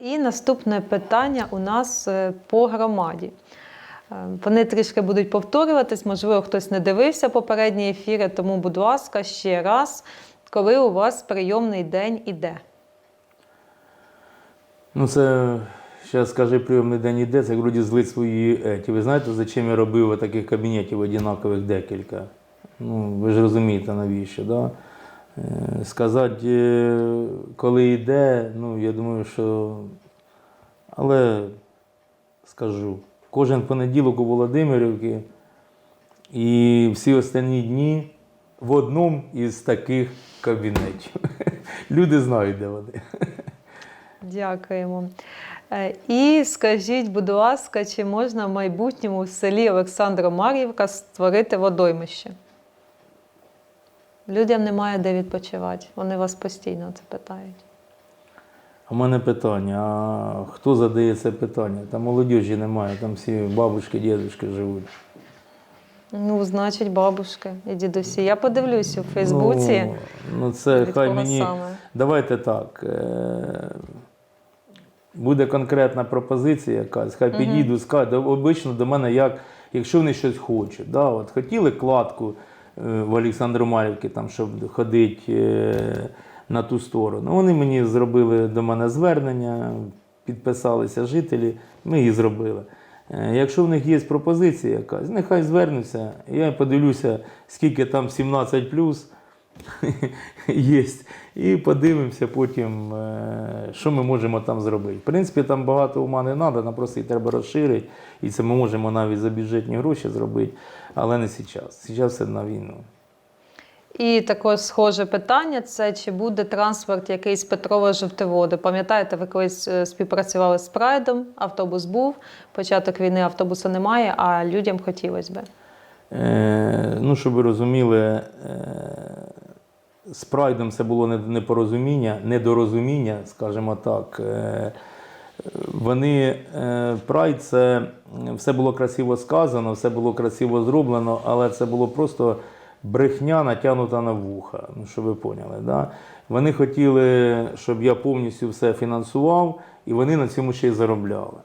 І наступне питання у нас е, по громаді. Е, Вони трішки будуть повторюватись, можливо, хтось не дивився попередні ефіри, тому, будь ласка, ще раз, коли у вас прийомний день іде. Ну, це зараз скажи прийомний день іде, це вроді злить свої еті. Ви знаєте, за чим я робив таких кабінетів однакових декілька? Ну, ви ж розумієте, навіщо, да? Е, Сказати, е, коли йде, ну, я думаю, що. Але скажу, кожен понеділок у Володимирівці і всі останні дні в одному із таких кабінетів. Люди знають, де вони. Дякуємо. Е, І скажіть, будь ласка, чи можна в майбутньому в селі Олександро Мар'ївка створити водоймище? Людям немає де відпочивати. Вони вас постійно це питають. А мене питання: а хто задає це питання? Там молодіжі немає, там всі бабушки, дідушки живуть. Ну, значить, бабушки і дідусі. Я подивлюся у Фейсбуці. Ну, ну це від хай кого мені. саме. Давайте так. е, Буде конкретна пропозиція якась, хай підійду, скажуть, обично до мене, як, якщо вони щось хочуть. Да, от хотіли кладку в Олександромарівці, там, щоб ходити е, на ту сторону. Вони мені зробили до мене звернення, підписалися жителі, ми її зробили. Е, Якщо в них є пропозиція якась, нехай звернуться. Я подивлюся, скільки там 17 є. І подивимося потім, е, що ми можемо там зробити. В принципі, там багато ума не треба, нам просто її треба розширити. І це ми можемо навіть за бюджетні гроші зробити, але не зараз. Зараз все на війну. І також схоже питання: це чи буде транспорт якийсь Петрова жовтиводи? Пам'ятаєте, ви колись е, співпрацювали з Прайдом, автобус був, початок війни автобуса немає, а людям хотілося би. Е, ну, щоб ви розуміли, е, з прайдом це було непорозуміння, недорозуміння, скажімо так. Е, вони е, прайд це все було красиво сказано, все було красиво зроблено, але це було просто брехня натягнута на вуха. Ну, щоб ви поняли. Да? Вони хотіли, щоб я повністю все фінансував, і вони на цьому ще й заробляли.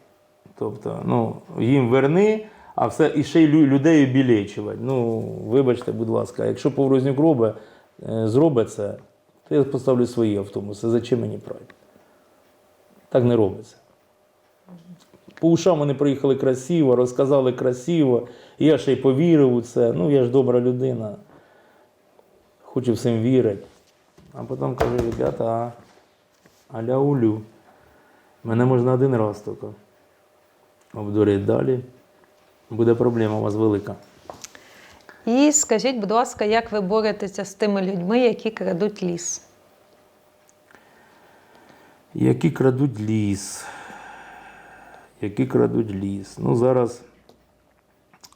Тобто, ну, їм верни, а все і ще й людей обілечувати. Ну, вибачте, будь ласка, якщо Поврознюк робить, зробить це, то я поставлю свої автобуси. Зачем мені прайд? Так не робиться. По ушам вони приїхали красиво, розказали красиво. Я ще й повірив у це. Ну, я ж добра людина. Хочу всім вірити. А потім кажу, ребята, аля улю. Мене можна один раз тільки обдурити далі. Буде проблема у вас велика. І скажіть, будь ласка, як ви боретеся з тими людьми, які крадуть ліс? Які крадуть ліс. Які крадуть ліс. Ну, зараз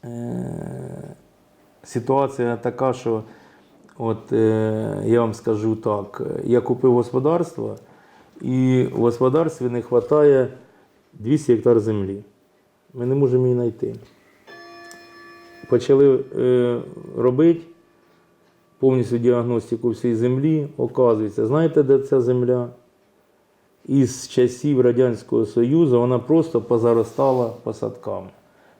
е- ситуація така, що от, е- я вам скажу так, я купив господарство, і в господарстві не вистачає 200 гектар землі. Ми не можемо її знайти. Почали е- робити повністю діагностику всієї землі. Оказується, знаєте, де ця земля? із часів Радянського Союзу вона просто позаростала посадками.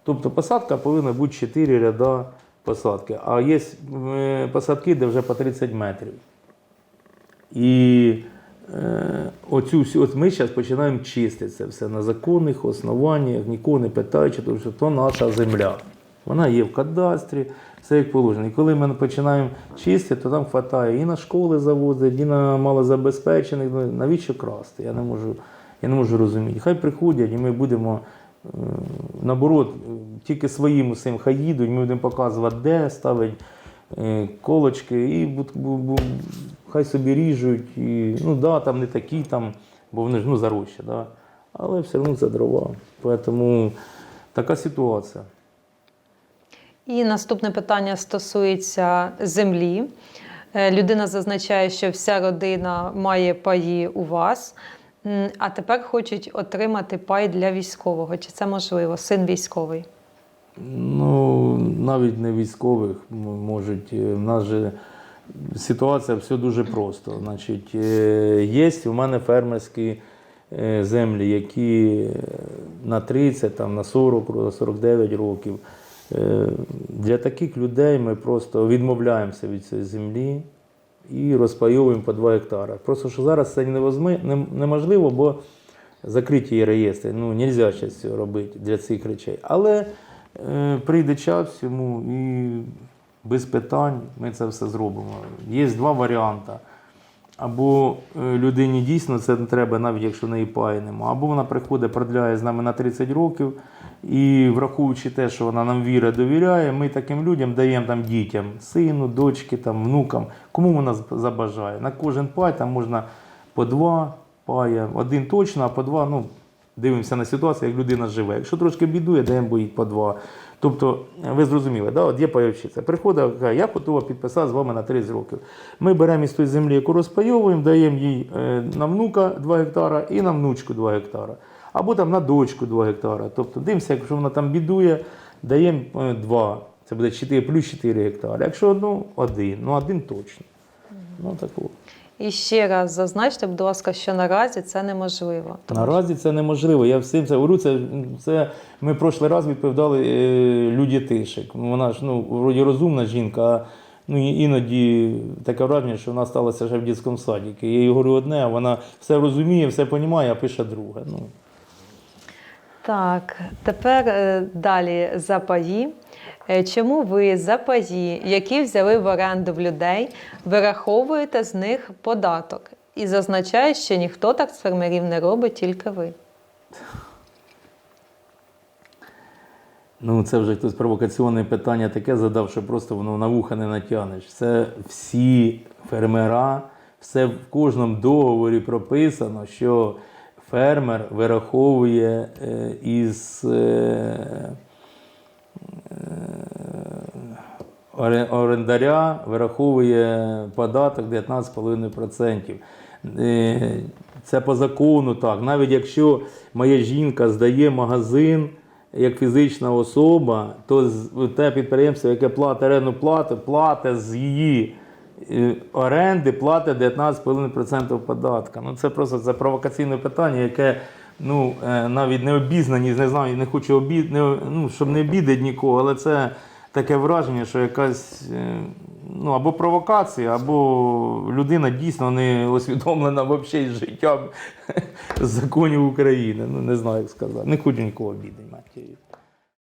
Тобто посадка повинна бути 4 ряда посадки, а є е, посадки, де вже по 30 метрів. І е, оцю, от ми зараз починаємо чистити це все на законних основаннях, нікого не питаючи, тому що то наша земля. Вона є в кадастрі, все як положено. І коли ми починаємо чистити, то там вистачає і на школи завозять, і на малозабезпечених. Ну, Навіщо красти? Я не можу, я не можу розуміти. Хай приходять, і ми будемо е, наоборот, тільки своїм усім хай їдуть, ми будемо показувати, де ставить е, колочки, і хай собі ріжуть. І, ну да, там не такі, там, бо вони ж ну, зарощі, да? але все одно це дрова. Тому така ситуація. І наступне питання стосується землі. Е, Людина зазначає, що вся родина має паї у вас, а тепер хочуть отримати пай для військового. Чи це можливо? Син військовий. Ну, навіть не військових можуть. Е, В нас же ситуація все дуже просто. Значить, е, є у мене фермерські е, землі, які на 30, там, на 40, ро- 49 років. Е, Для таких людей ми просто відмовляємося від цієї землі і розпайовуємо по 2 гектара. Просто що зараз це неможливо, бо закриті реєстри. Ну, не можна цього робити для цих речей. Але е, прийде час всьому і без питань ми це все зробимо. Є два варіанти. Або е, людині дійсно це не треба, навіть якщо в неї паї нема. Або вона приходить, продляє з нами на 30 років, і враховуючи те, що вона нам вірить, довіряє, ми таким людям даємо там дітям, сину, дочки, там, внукам, кому вона забажає. На кожен пай там можна по два пая, один точно, а по два, ну, дивимося на ситуацію, як людина живе. Якщо трошки бідує, даємо боїть по два. Тобто, ви зрозуміли, да? от є пайовчиця. Приходить, каже, я готова підписати з вами на 30 років. Ми беремо із тої землі, яку розпайовуємо, даємо їй е, на внука 2 гектара і на внучку 2 гектара. Або там на дочку 2 гектара. Тобто дивимося, якщо вона там бідує, даємо 2. Це буде 4 плюс 4 гектари. Якщо одну, один. Ну, один точно. Ну, так от. І ще раз зазначте, будь ласка, що наразі це неможливо. Тому Наразі це неможливо. Я всім це говорю. Це, це ми прошлий раз відповідали е, Люді Тишик. Вона ж ну, вроді розумна жінка, а ну, іноді таке враження, що вона сталася ще в дитячому садіку. Я їй говорю одне, а вона все розуміє, все розуміє, а пише друге. Ну, Так, тепер е, далі за паї. Е, Чому ви за паї, які взяли в оренду в людей, вираховуєте з них податок? І зазначає, що ніхто так з фермерів не робить, тільки ви. Ну, це вже хтось провокаційне питання таке задав, що просто воно на вуха не натягнеш. Це всі фермера, все в кожному договорі прописано, що фермер вираховує е, із е, орендаря, вираховує податок 19,5%. Е, Це по закону так. Навіть якщо моя жінка здає магазин як фізична особа, то те підприємство, яке платить орендну плату, платить з її е, оренди, платить 19,5% податка. Ну це просто це провокаційне питання, яке ну, е, навіть не обізнані, не знаю, не хочу обід, не, ну, щоб не обідати нікого, але це таке враження, що якась е, ну, або провокація, або людина дійсно не усвідомлена взагалі з життям законів України. Ну, не знаю, як сказати. Не хочу нікого обідати.